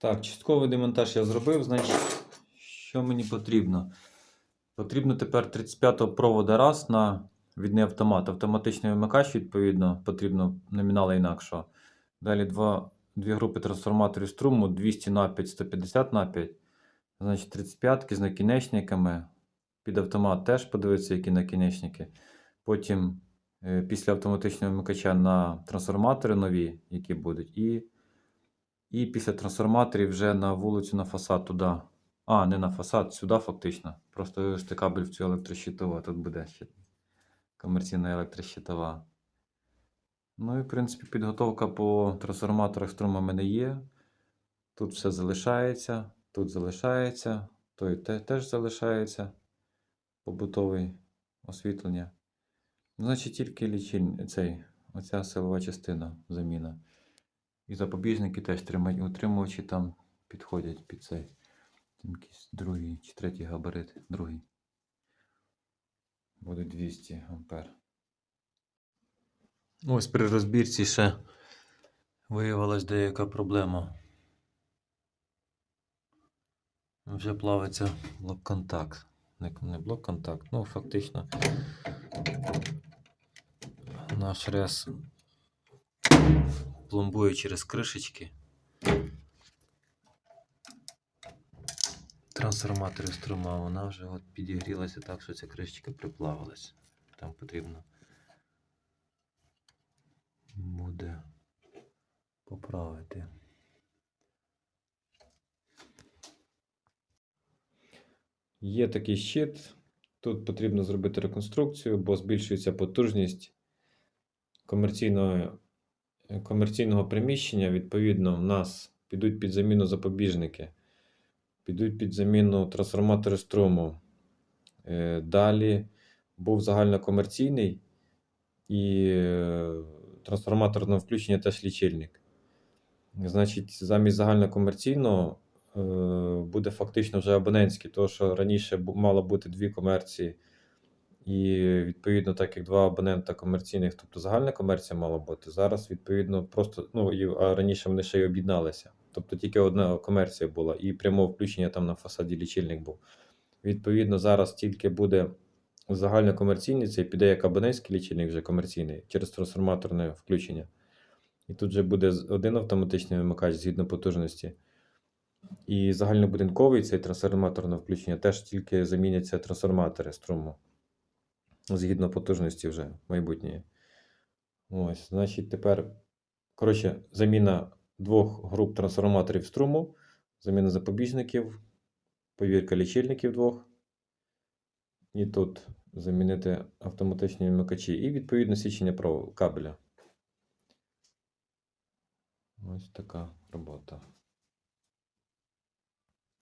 Так, частковий демонтаж я зробив. Значить, що мені потрібно? Потрібно тепер 35-го провода раз на відний автомат. Автоматичний вимикач, відповідно, потрібно номінала інакшого. Далі два, дві групи трансформаторів струму 200 на 5, 150 на 5. Значить, 35 з накінечниками. Під автомат теж подивитися, які накінечники. Потім е, після автоматичного вимикача на трансформатори нові, які будуть. І і після трансформаторів вже на вулицю на фасад туди. А, не на фасад, сюди фактично. Просто вивести кабель в цю електрощитову, а тут буде ще комерційна електрощитова. Ну і, в принципі, підготовка по трансформаторах струму в мене є. Тут все залишається, тут залишається, той теж залишається. Побутове освітлення. Значить, тільки лічильник, цей, оця силова частина заміна. І запобіжники теж тримають, утримувачі там підходять під цей. Там якийсь другий чи третій габарит. Другий. Буде 200 ампер. Ось при розбірці ще виявилась деяка проблема. Вже плавиться блок-контакт. Не, не блок-контакт, ну фактично наш рез пломбує через кришечки. Трансформаторів струма, вона вже от підігрілася так, що ця кришечка приплавилась. Там потрібно буде поправити. Є такий щит. Тут потрібно зробити реконструкцію, бо збільшується потужність комерційного, е, комерційного приміщення. Відповідно, в нас підуть під заміну запобіжники, підуть під заміну трансформатори струму. Е, Далі був загальнокомерційний і е, трансформаторного включення теж лічильник. Значить, замість загальнокомерційного е, буде фактично вже абонентський, тому що раніше мало бути дві комерції. І відповідно, так як два абонента комерційних, тобто загальна комерція мала бути, зараз відповідно просто, ну і а раніше вони ще й об'єдналися. Тобто тільки одна комерція була, і прямого включення там на фасаді лічильник був. Відповідно, зараз тільки буде загальнокомерційний, це піде як абонентський лічильник вже комерційний через трансформаторне включення. І тут же буде один автоматичний вимикач згідно потужності. І загальнобудинковий цей трансформаторне включення теж тільки заміняться трансформатори струму. Згідно потужності вже майбутньої. Ось, значить, тепер, коротше, заміна двох груп трансформаторів струму, заміна запобіжників, повірка лічильників двох. І тут замінити автоматичні вмикачі і відповідно січення кабеля. Ось така робота.